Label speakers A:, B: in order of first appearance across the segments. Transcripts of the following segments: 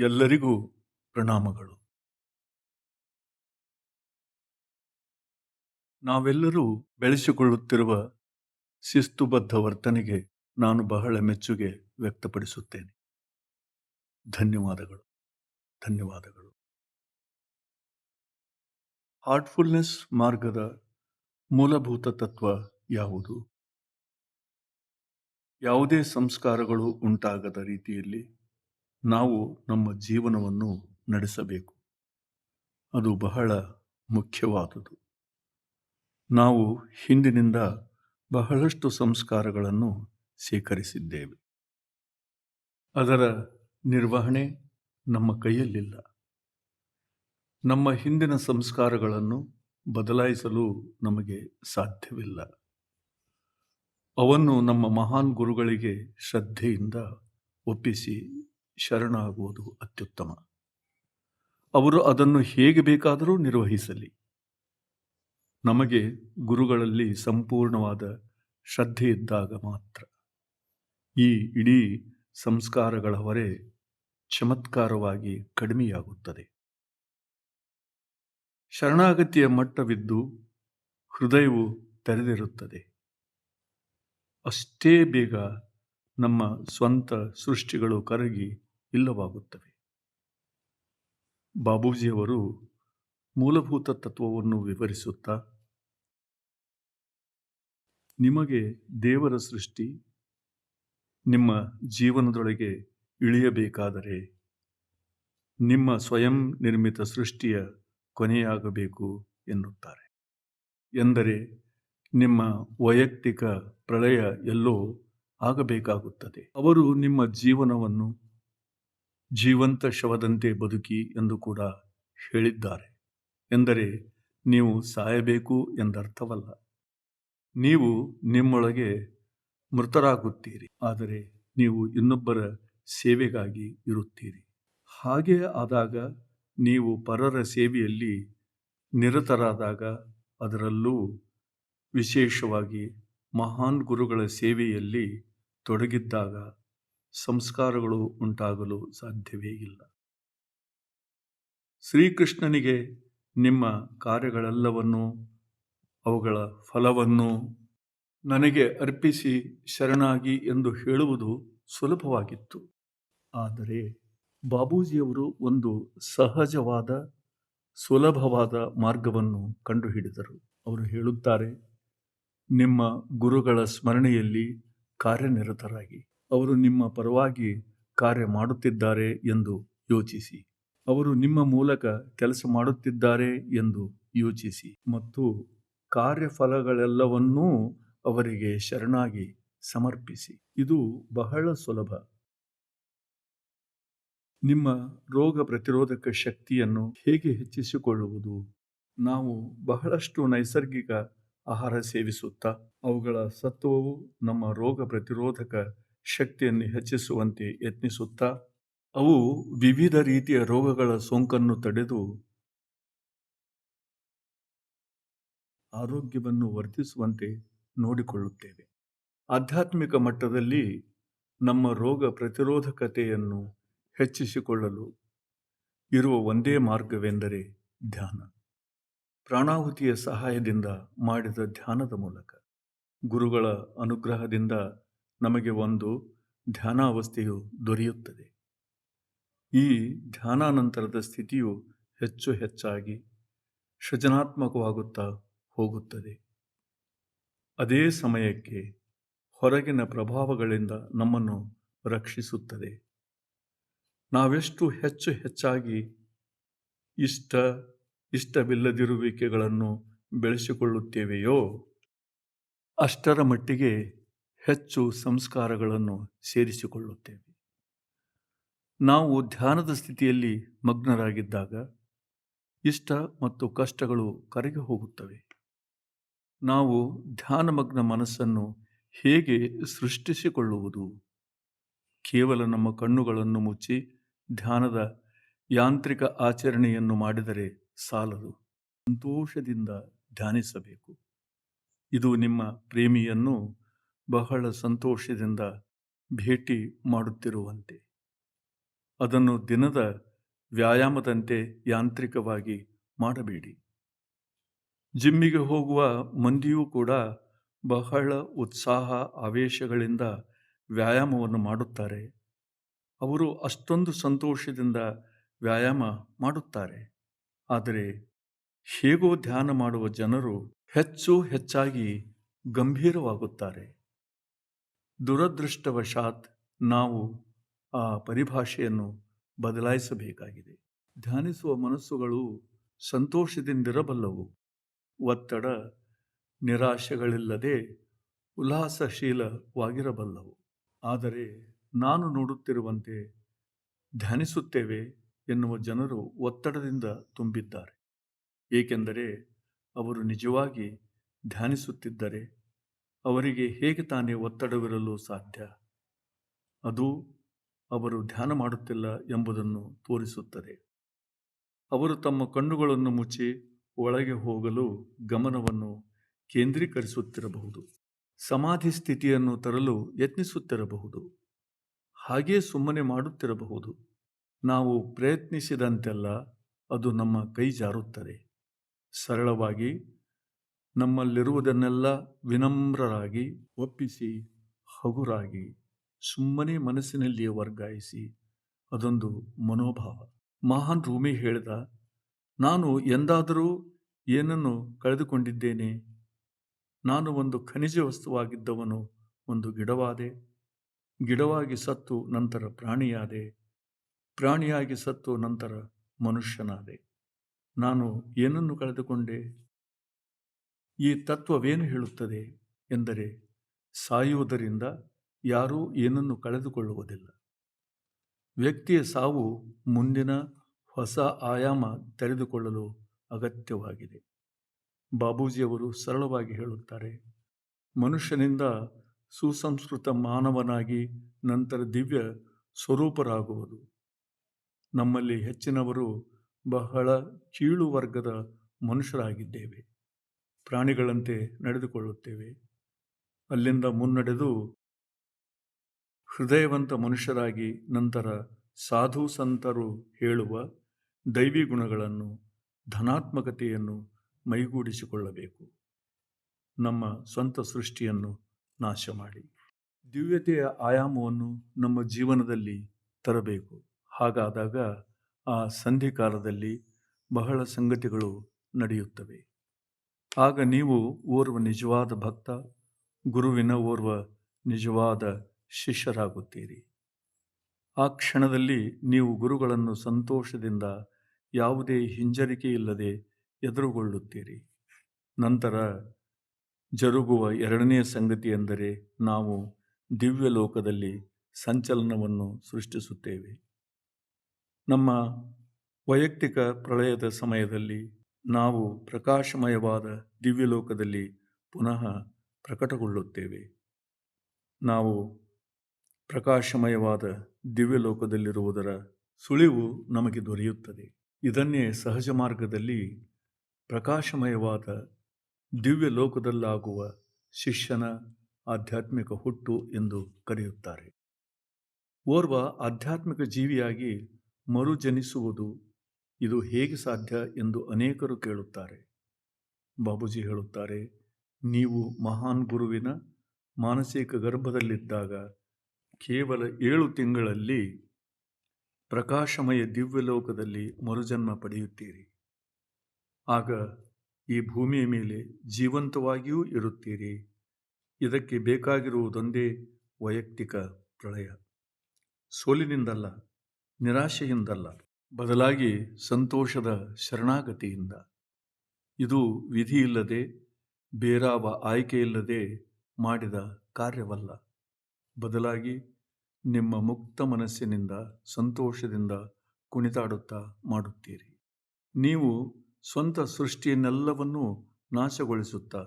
A: ಎಲ್ಲರಿಗೂ ಪ್ರಣಾಮಗಳು. ನಾವೆಲ್ಲರೂ ಬೆಳೆಸಿಕೊಳ್ಳುತ್ತಿರುವ ಶಿಸ್ತುಬದ್ಧ ವರ್ತನೆಗೆ ನಾನು ಬಹಳ ಮೆಚ್ಚುಗೆ ವ್ಯಕ್ತಪಡಿಸುತ್ತೇನೆ. ಧನ್ಯವಾದಗಳು. ಧನ್ಯವಾದಗಳು. ಹಾರ್ಟ್ಫುಲ್ನೆಸ್ ಮಾರ್ಗದ ಮೂಲಭೂತ ತತ್ವ ಯಾವುದು? ಯಾವುದೇ ಸಂಸ್ಕಾರಗಳು ಉಂಟಾಗದ ರೀತಿಯಲ್ಲಿ ನಾವು ನಮ್ಮ ಜೀವನವನ್ನು ನಡೆಸಬೇಕು. ಅದು ಬಹಳ ಮುಖ್ಯವಾದುದು. ನಾವು ಹಿಂದಿನಿಂದ ಬಹಳಷ್ಟು ಸಂಸ್ಕಾರಗಳನ್ನು ಸ್ವೀಕರಿಸಿದ್ದೇವೆ ಅದರ ನಿರ್ವಹಣೆ ನಮ್ಮ ಕೈಯಲ್ಲಿಲ್ಲ. ನಮ್ಮ ಹಿಂದಿನ ಸಂಸ್ಕಾರಗಳನ್ನು ಬದಲಾಯಿಸಲು ನಮಗೆ ಸಾಧ್ಯವಿಲ್ಲ. ಅವನ್ನು ನಮ್ಮ ಮಹಾನ್ ಗುರುಗಳಿಗೆ ಶ್ರದ್ಧೆಯಿಂದ ಒಪ್ಪಿಸಿ ಶರಣಾಗುವುದು ಅತ್ಯುತ್ತಮ. ಅವರು ಅದನ್ನು ಹೇಗೆ ಬೇಕಾದರೂ ನಿರ್ವಹಿಸಲಿ. ನಮಗೆ ಗುರುಗಳಲ್ಲಿ ಸಂಪೂರ್ಣವಾದ ಶ್ರದ್ಧೆ ಇದ್ದಾಗ ಮಾತ್ರ. ಈ ಇಡೀ ಸಂಸ್ಕಾರಗಳ ಹೊರೆ ಚಮತ್ಕಾರವಾಗಿ ಕಡಿಮೆಯಾಗುತ್ತದೆ. ಶರಣಾಗತಿಯ ಮಟ್ಟವಿದ್ದು ಹೃದಯವು ತೆರೆದಿರುತ್ತದೆ. ಅಷ್ಟೇ ಬೇಗ ನಮ್ಮ ಸ್ವಂತ ಸೃಷ್ಟಿಗಳು ಕರಗಿ ಇಲ್ಲವಾಗುತ್ತವೆ. ಬಾಬೂಜಿಯವರು ಮೂಲಭೂತ ತತ್ವವನ್ನು ವಿವರಿಸುತ್ತಾ, ನಿಮಗೆ ದೇವರ ಸೃಷ್ಟಿ ನಿಮ್ಮ ಜೀವನದೊಳಗೆ ಇಳಿಯಬೇಕಾದರೆ ನಿಮ್ಮ ಸ್ವಯಂ ನಿರ್ಮಿತ ಸೃಷ್ಟಿಯ ಕೊನೆಯಾಗಬೇಕು ಎನ್ನುತ್ತಾರೆ. ಎಂದರೆ ನಿಮ್ಮ ವೈಯಕ್ತಿಕ ಪ್ರಳಯ ಎಲ್ಲೋ ಆಗಬೇಕಾಗುತ್ತದೆ. ಅವರು ನಿಮ್ಮ ಜೀವನವನ್ನು ಜೀವಂತ ಶವದಂತೆ ಬದುಕಿ ಎಂದು ಕೂಡ ಹೇಳಿದ್ದಾರೆ. ಎಂದರೆ ನೀವು ಸಾಯಬೇಕು ಎಂದರ್ಥವಲ್ಲ. ನೀವು ನಿಮ್ಮೊಳಗೆ ಮೃತರಾಗುತ್ತೀರಿ. ಆದರೆ ನೀವು ಇನ್ನೊಬ್ಬರ ಸೇವೆಗಾಗಿ ಇರುತ್ತೀರಿ. ಹಾಗೆ ಆದಾಗ ನೀವು ಪರರ ಸೇವೆಯಲ್ಲಿ ನಿರತರಾದಾಗ ಅದರಲ್ಲೂ ವಿಶೇಷವಾಗಿ ಮಹಾನ್ ಗುರುಗಳ ಸೇವೆಯಲ್ಲಿ ತೊಡಗಿದ್ದಾಗ ಸಂಸ್ಕಾರಗಳು ಉಂಟಾಗಲು ಸಾಧ್ಯವೇ ಇಲ್ಲ. ಶ್ರೀಕೃಷ್ಣನಿಗೆ ನಿಮ್ಮ ಕಾರ್ಯಗಳೆಲ್ಲವನ್ನೂ, ಅವುಗಳ ಫಲವನ್ನು ನನಗೆ ಅರ್ಪಿಸಿ ಶರಣಾಗಿ ಎಂದು ಹೇಳುವುದು ಸುಲಭವಾಗಿತ್ತು. ಆದರೆ ಬಾಬೂಜಿಯವರು ಒಂದು ಸಹಜವಾದ, ಸುಲಭವಾದ ಮಾರ್ಗವನ್ನು ಕಂಡುಹಿಡಿದರು. ಅವರು ಹೇಳುತ್ತಾರೆ, ನಿಮ್ಮ ಗುರುಗಳ ಸ್ಮರಣೆಯಲ್ಲಿ ಕಾರ್ಯನಿರತರಾಗಿ. ಅವರು ನಿಮ್ಮ ಪರವಾಗಿ ಕಾರ್ಯ ಮಾಡುತ್ತಿದ್ದಾರೆ ಎಂದು ಯೋಚಿಸಿ. ಅವರು ನಿಮ್ಮ ಮೂಲಕ ಕೆಲಸ ಮಾಡುತ್ತಿದ್ದಾರೆ ಎಂದು ಯೋಚಿಸಿ. ಮತ್ತು ಕಾರ್ಯಫಲಗಳೆಲ್ಲವನ್ನೂ ಅವರಿಗೆ ಶರಣಾಗಿ ಸಮರ್ಪಿಸಿ. ಇದು ಬಹಳ ಸುಲಭ. ನಿಮ್ಮ ರೋಗ ಪ್ರತಿರೋಧಕ ಶಕ್ತಿಯನ್ನು ಹೇಗೆ ಹೆಚ್ಚಿಸಿಕೊಳ್ಳುವುದು? ನಾವು ಬಹಳಷ್ಟು ನೈಸರ್ಗಿಕ ಆಹಾರ ಸೇವಿಸುತ್ತಾ, ಅವುಗಳ ಸತ್ವವು ನಮ್ಮ ರೋಗ ಪ್ರತಿರೋಧಕ ಶಕ್ತಿಯನ್ನು ಹೆಚ್ಚಿಸುವಂತೆ ಯತ್ನಿಸುತ್ತಾ, ಅವು ವಿವಿಧ ರೀತಿಯ ರೋಗಗಳ ಸೋಂಕನ್ನು ತಡೆದು ಆರೋಗ್ಯವನ್ನು ವರ್ಧಿಸುವಂತೆ ನೋಡಿಕೊಳ್ಳುತ್ತೇವೆ. ಆಧ್ಯಾತ್ಮಿಕ ಮಟ್ಟದಲ್ಲಿ ನಮ್ಮ ರೋಗ ಪ್ರತಿರೋಧಕತೆಯನ್ನು ಹೆಚ್ಚಿಸಿಕೊಳ್ಳಲು ಇರುವ ಒಂದೇ ಮಾರ್ಗವೆಂದರೆ ಧ್ಯಾನ. ಪ್ರಾಣಾಹುತಿಯ ಸಹಾಯದಿಂದ ಮಾಡಿದ ಧ್ಯಾನದ ಮೂಲಕ ಗುರುಗಳ ಅನುಗ್ರಹದಿಂದ ನಮಗೆ ಒಂದು ಧ್ಯಾನಾವಸ್ಥೆಯು ದೊರೆಯುತ್ತದೆ. ಈ ಧ್ಯಾನಾನಂತರದ ಸ್ಥಿತಿಯು ಹೆಚ್ಚು ಹೆಚ್ಚಾಗಿ ಸೃಜನಾತ್ಮಕವಾಗುತ್ತಾ ಹೋಗುತ್ತದೆ. ಅದೇ ಸಮಯಕ್ಕೆ ಹೊರಗಿನ ಪ್ರಭಾವಗಳಿಂದ ನಮ್ಮನ್ನು ರಕ್ಷಿಸುತ್ತದೆ. ನಾವೆಷ್ಟು ಹೆಚ್ಚು ಹೆಚ್ಚಾಗಿ ಇಷ್ಟ ಇಷ್ಟವಿಲ್ಲದಿರುವಿಕೆಗಳನ್ನು ಬೆಳೆಸಿಕೊಳ್ಳುತ್ತೇವೆಯೋ, ಅಷ್ಟರ ಮಟ್ಟಿಗೆ ಹೆಚ್ಚು ಸಂಸ್ಕಾರಗಳನ್ನು ಸೇರಿಸಿಕೊಳ್ಳುತ್ತೇವೆ. ನಾವು ಧ್ಯಾನದ ಸ್ಥಿತಿಯಲ್ಲಿ ಮಗ್ನರಾಗಿದ್ದಾಗ ಇಷ್ಟ ಮತ್ತು ಕಷ್ಟಗಳು ಕರಗಿ ಹೋಗುತ್ತವೆ. ನಾವು ಧ್ಯಾನಮಗ್ನ ಮನಸ್ಸನ್ನು ಹೇಗೆ ಸೃಷ್ಟಿಸಿಕೊಳ್ಳುವುದು? ಕೇವಲ ನಮ್ಮ ಕಣ್ಣುಗಳನ್ನು ಮುಚ್ಚಿ ಧ್ಯಾನದ ಯಾಂತ್ರಿಕ ಆಚರಣೆಯನ್ನು ಮಾಡಿದರೆ ಸಾಲದು. ಸಂತೋಷದಿಂದ ಧ್ಯಾನಿಸಬೇಕು. ಇದು ನಿಮ್ಮ ಪ್ರೇಮಿಯನ್ನು ಬಹಳ ಸಂತೋಷದಿಂದ ಭೇಟಿ ಮಾಡುತ್ತಿರುವಂತೆ. ಅದನ್ನು ದಿನದ ವ್ಯಾಯಾಮದಂತೆ ಯಾಂತ್ರಿಕವಾಗಿ ಮಾಡಬೇಡಿ. ಜಿಮ್ಮಿಗೆ ಹೋಗುವ ಮಂದಿಯೂ ಕೂಡ ಬಹಳ ಉತ್ಸಾಹ, ಆವೇಶಗಳಿಂದ ವ್ಯಾಯಾಮವನ್ನು ಮಾಡುತ್ತಾರೆ. ಅವರು ಅಷ್ಟೊಂದು ಸಂತೋಷದಿಂದ ವ್ಯಾಯಾಮ ಮಾಡುತ್ತಾರೆ. ಆದರೆ ಹೇಗೋ ಧ್ಯಾನ ಮಾಡುವ ಜನರು ಹೆಚ್ಚು ಹೆಚ್ಚಾಗಿ ಗಂಭೀರವಾಗುತ್ತಾರೆ. ದುರದೃಷ್ಟವಶಾತ್ ನಾವು ಆ ಪರಿಭಾಷೆಯನ್ನು ಬದಲಾಯಿಸಬೇಕಾಗಿದೆ. ಧ್ಯಾನಿಸುವ ಮನಸ್ಸುಗಳು ಸಂತೋಷದಿಂದಿರಬಲ್ಲವು. ಒತ್ತಡ, ನಿರಾಶೆಗಳಿಲ್ಲದೆ ಉಲ್ಲಾಸಶೀಲವಾಗಿರಬಲ್ಲವು. ಆದರೆ ನಾನು ನೋಡುತ್ತಿರುವಂತೆ ಧ್ಯಾನಿಸುತ್ತೇವೆ ಎನ್ನುವ ಜನರು ಒತ್ತಡದಿಂದ ತುಂಬಿದ್ದಾರೆ. ಏಕೆಂದರೆ ಅವರು ನಿಜವಾಗಿ ಧ್ಯಾನಿಸುತ್ತಿದ್ದರೆ ಅವರಿಗೆ ಹೇಗೆ ತಾನೇ ಒತ್ತಡವಿರಲು ಸಾಧ್ಯ? ಅದು ಅವರು ಧ್ಯಾನ ಮಾಡುತ್ತಿಲ್ಲ ಎಂಬುದನ್ನು ತೋರಿಸುತ್ತದೆ. ಅವರು ತಮ್ಮ ಕಣ್ಣುಗಳನ್ನು ಮುಚ್ಚಿ ಒಳಗೆ ಹೋಗಲು ಗಮನವನ್ನು ಕೇಂದ್ರೀಕರಿಸುತ್ತಿರಬಹುದು. ಸಮಾಧಿ ಸ್ಥಿತಿಯನ್ನು ತರಲು ಯತ್ನಿಸುತ್ತಿರಬಹುದು. ಹಾಗೇ ಸುಮ್ಮನೆ ಮಾಡುತ್ತಿರಬಹುದು. ನಾವು ಪ್ರಯತ್ನಿಸಿದಂತೆಲ್ಲ ಅದು ನಮ್ಮ ಕೈ ಜಾರುತ್ತದೆ. ಸರಳವಾಗಿ ನಮ್ಮಲ್ಲಿರುವುದನ್ನೆಲ್ಲ ವಿನಮ್ರರಾಗಿ ಒಪ್ಪಿಸಿ, ಹಗುರಾಗಿ, ಸುಮ್ಮನೆ ಮನಸ್ಸಿನಲ್ಲಿಯೇ ವರ್ಗಾಯಿಸಿ, ಅದೊಂದು ಮನೋಭಾವ. ಮಹಾನ್ ರೂಮಿ ಹೇಳಿದ, ನಾನು ಎಂದಾದರೂ ಏನನ್ನು ಕಳೆದುಕೊಂಡಿದ್ದೇನೆ? ನಾನು ಒಂದು ಖನಿಜ ವಸ್ತುವಾಗಿದ್ದವನು, ಒಂದು ಗಿಡವಾದೆ. ಗಿಡವಾಗಿ ಸತ್ತು ನಂತರ ಪ್ರಾಣಿಯಾದೆ. ಪ್ರಾಣಿಯಾಗಿ ಸತ್ತು ನಂತರ ಮನುಷ್ಯನಾದೆ. ನಾನು ಏನನ್ನು ಕಳೆದುಕೊಂಡೆ? ಈ ತತ್ವವೇನು ಹೇಳುತ್ತದೆ ಎಂದರೆ ಸಾಯುವುದರಿಂದ ಯಾರೂ ಏನನ್ನು ಕಳೆದುಕೊಳ್ಳುವುದಿಲ್ಲ. ವ್ಯಕ್ತಿಯ ಸಾವು ಮುಂದಿನ ಹೊಸ ಆಯಾಮ ತೆರೆದುಕೊಳ್ಳಲು ಅಗತ್ಯವಾಗಿದೆ. ಬಾಬೂಜಿಯವರು ಸರಳವಾಗಿ ಹೇಳುತ್ತಾರೆ, ಮನುಷ್ಯನಿಂದ ಸುಸಂಸ್ಕೃತ ಮಾನವನಾಗಿ ನಂತರ ದಿವ್ಯ ಸ್ವರೂಪರಾಗುವುದು. ನಮ್ಮಲ್ಲಿ ಹೆಚ್ಚಿನವರು ಬಹಳ ಕೀಳು ವರ್ಗದ ಮನುಷ್ಯರಾಗಿದ್ದೇವೆ. ಪ್ರಾಣಿಗಳಂತೆ ನಡೆದುಕೊಳ್ಳುತ್ತೇವೆ. ಅಲ್ಲಿಂದ ಮುನ್ನಡೆದು ಹೃದಯವಂತ ಮನುಷ್ಯರಾಗಿ ನಂತರ ಸಾಧು ಸಂತರು ಹೇಳುವ ದೈವಿ ಗುಣಗಳನ್ನು, ಧನಾತ್ಮಕತೆಯನ್ನು ಮೈಗೂಡಿಸಿಕೊಳ್ಳಬೇಕು. ನಮ್ಮ ಸ್ವಂತ ಸೃಷ್ಟಿಯನ್ನು ನಾಶ ಮಾಡಿ ದಿವ್ಯತೆಯ ಆಯಾಮವನ್ನು ನಮ್ಮ ಜೀವನದಲ್ಲಿ ತರಬೇಕು. ಹಾಗಾದಾಗ ಆ ಸಂಧಿಕಾಲದಲ್ಲಿ ಬಹಳ ಸಂಗತಿಗಳು ನಡೆಯುತ್ತವೆ. ಆಗ ನೀವು ಓರ್ವ ನಿಜವಾದ ಭಕ್ತ, ಗುರುವಿನ ಓರ್ವ ನಿಜವಾದ ಶಿಷ್ಯರಾಗುತ್ತೀರಿ. ಆ ಕ್ಷಣದಲ್ಲಿ ನೀವು ಗುರುಗಳನ್ನು ಸಂತೋಷದಿಂದ ಯಾವುದೇ ಹಿಂಜರಿಕೆ ಇಲ್ಲದೆ ಎದುರುಗೊಳ್ಳುತ್ತೀರಿ. ನಂತರ ಜರುಗುವ ಎರಡನೇ ಸಂಗತಿ ಎಂದರೆ ನಾವು ದಿವ್ಯ ಲೋಕದಲ್ಲಿ ಸಂಚಲನವನ್ನು ಸೃಷ್ಟಿಸುತ್ತೇವೆ. ನಮ್ಮ ವೈಯಕ್ತಿಕ ಪ್ರಳಯದ ಸಮಯದಲ್ಲಿ ನಾವು ಪ್ರಕಾಶಮಯವಾದ ದಿವ್ಯಲೋಕದಲ್ಲಿ ಪುನಃ ಪ್ರಕಟಗೊಳ್ಳುತ್ತೇವೆ. ನಾವು ಪ್ರಕಾಶಮಯವಾದ ದಿವ್ಯಲೋಕದಲ್ಲಿರುವುದರ ಸುಳಿವು ನಮಗೆ ದೊರೆಯುತ್ತದೆ. ಇದನ್ನೇ ಸಹಜ ಮಾರ್ಗದಲ್ಲಿ ಪ್ರಕಾಶಮಯವಾದ ದಿವ್ಯಲೋಕದಲ್ಲಾಗುವ ಶಿಷ್ಯನ ಆಧ್ಯಾತ್ಮಿಕ ಹುಟ್ಟು ಎಂದು ಕರೆಯುತ್ತಾರೆ. ಓರ್ವ ಆಧ್ಯಾತ್ಮಿಕ ಜೀವಿಯಾಗಿ ಮರುಜನಿಸುವುದು ಇದು ಹೇಗೆ ಸಾಧ್ಯ ಎಂದು ಅನೇಕರು ಕೇಳುತ್ತಾರೆ. ಬಾಬೂಜಿ ಹೇಳುತ್ತಾರೆ, ನೀವು ಮಹಾನ್ ಗುರುವಿನ ಮಾನಸಿಕ ಗರ್ಭದಲ್ಲಿದ್ದಾಗ ಕೇವಲ ಏಳು ತಿಂಗಳಲ್ಲಿ ಪ್ರಕಾಶಮಯ ದಿವ್ಯಲೋಕದಲ್ಲಿ ಮರುಜನ್ಮ ಪಡೆಯುತ್ತೀರಿ. ಆಗ ಈ ಭೂಮಿಯ ಮೇಲೆ ಜೀವಂತವಾಗಿಯೂ ಇರುತ್ತೀರಿ. ಇದಕ್ಕೆ ಬೇಕಾಗಿರುವುದೊಂದೇ ವೈಯಕ್ತಿಕ ಪ್ರಳಯ. ಸೋಲಿನಿಂದಲ್ಲ, ನಿರಾಶೆಯಿಂದಲ್ಲ. ಬದಲಾಗಿ ಸಂತೋಷದ ಶರಣಾಗತಿಯಿಂದ. ಇದು ವಿಧಿಯಿಲ್ಲದೆ, ಬೇರಾವ ಆಯ್ಕೆಯಿಲ್ಲದೆ ಮಾಡಿದ ಕಾರ್ಯವಲ್ಲ. ಬದಲಾಗಿ ನಿಮ್ಮ ಮುಕ್ತ ಮನಸ್ಸಿನಿಂದ, ಸಂತೋಷದಿಂದ ಕುಣಿತಾಡುತ್ತಾ ಮಾಡುತ್ತೀರಿ. ನೀವು ಸ್ವಂತ ಸೃಷ್ಟಿಯನ್ನೆಲ್ಲವನ್ನೂ ನಾಶಗೊಳಿಸುತ್ತಾ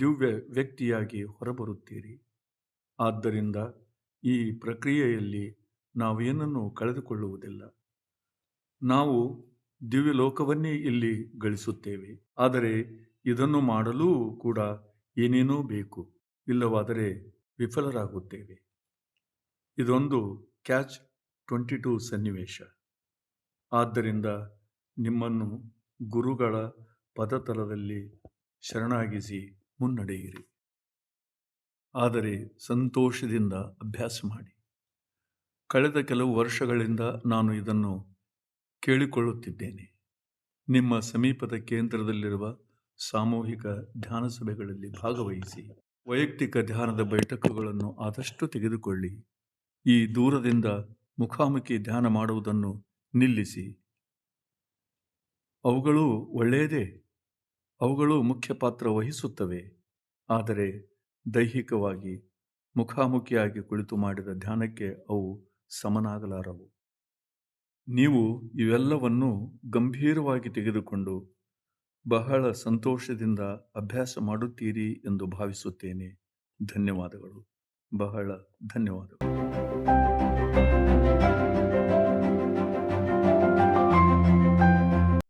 A: ದಿವ್ಯ ವ್ಯಕ್ತಿಯಾಗಿ ಹೊರಬರುತ್ತೀರಿ. ಆದ್ದರಿಂದ ಈ ಪ್ರಕ್ರಿಯೆಯಲ್ಲಿ ನಾವೇನನ್ನು ಕಳೆದುಕೊಳ್ಳುವುದಿಲ್ಲ. ನಾವು ದಿವ್ಯಲೋಕವನ್ನೇ ಇಲ್ಲಿ ಗಳಿಸುತ್ತೇವೆ. ಆದರೆ ಇದನ್ನು ಮಾಡಲು ಕೂಡ ಏನೇನೋ ಬೇಕು. ಇಲ್ಲವಾದರೆ ವಿಫಲರಾಗುತ್ತೇವೆ. ಇದೊಂದು ಕ್ಯಾಚ್ ಟ್ವೆಂಟಿ ಟೂ ಸನ್ನಿವೇಶ. ಆದ್ದರಿಂದ ನಿಮ್ಮನ್ನು ಗುರುಗಳ ಪದತಲದಲ್ಲಿ ಶರಣಾಗಿಸಿ ಮುನ್ನಡೆಯಿರಿ. ಆದರೆ ಸಂತೋಷದಿಂದ ಅಭ್ಯಾಸ ಮಾಡಿ. ಕಳೆದ ಕೆಲವು ವರ್ಷಗಳಿಂದ ನಾನು ಇದನ್ನು ಕೇಳಿಕೊಳ್ಳುತ್ತಿದ್ದೇನೆ. ನಿಮ್ಮ ಸಮೀಪದ ಕೇಂದ್ರದಲ್ಲಿರುವ ಸಾಮೂಹಿಕ ಧ್ಯಾನ ಸಭೆಗಳಲ್ಲಿ ಭಾಗವಹಿಸಿ ವೈಯಕ್ತಿಕ ಧ್ಯಾನದ ಬೈಠಕುಗಳನ್ನು ಆದಷ್ಟು ತೆಗೆದುಕೊಳ್ಳಿ. ಈ ದೂರದಿಂದ ಮುಖಾಮುಖಿ ಧ್ಯಾನ ಮಾಡುವುದನ್ನು ನಿಲ್ಲಿಸಿ. ಅವುಗಳು ಒಳ್ಳೆಯದೇ? ಅವುಗಳು ಮುಖ್ಯ ಪಾತ್ರ ವಹಿಸುತ್ತವೆ. ಆದರೆ ದೈಹಿಕವಾಗಿ ಮುಖಾಮುಖಿಯಾಗಿ ಕುಳಿತು ಮಾಡಿದ ಧ್ಯಾನಕ್ಕೆ ಅವು ಸಮನಾಗಲಾರವು. ನೀವು ಇವೆಲ್ಲವನ್ನು ಗಂಭೀರವಾಗಿ ತೆಗೆದುಕೊಂಡು ಬಹಳ ಸಂತೋಷದಿಂದ ಅಭ್ಯಾಸ ಮಾಡುತ್ತೀರಿ ಎಂದು ಭಾವಿಸುತ್ತೇನೆ. ಧನ್ಯವಾದಗಳು. ಬಹಳ ಧನ್ಯವಾದಗಳು.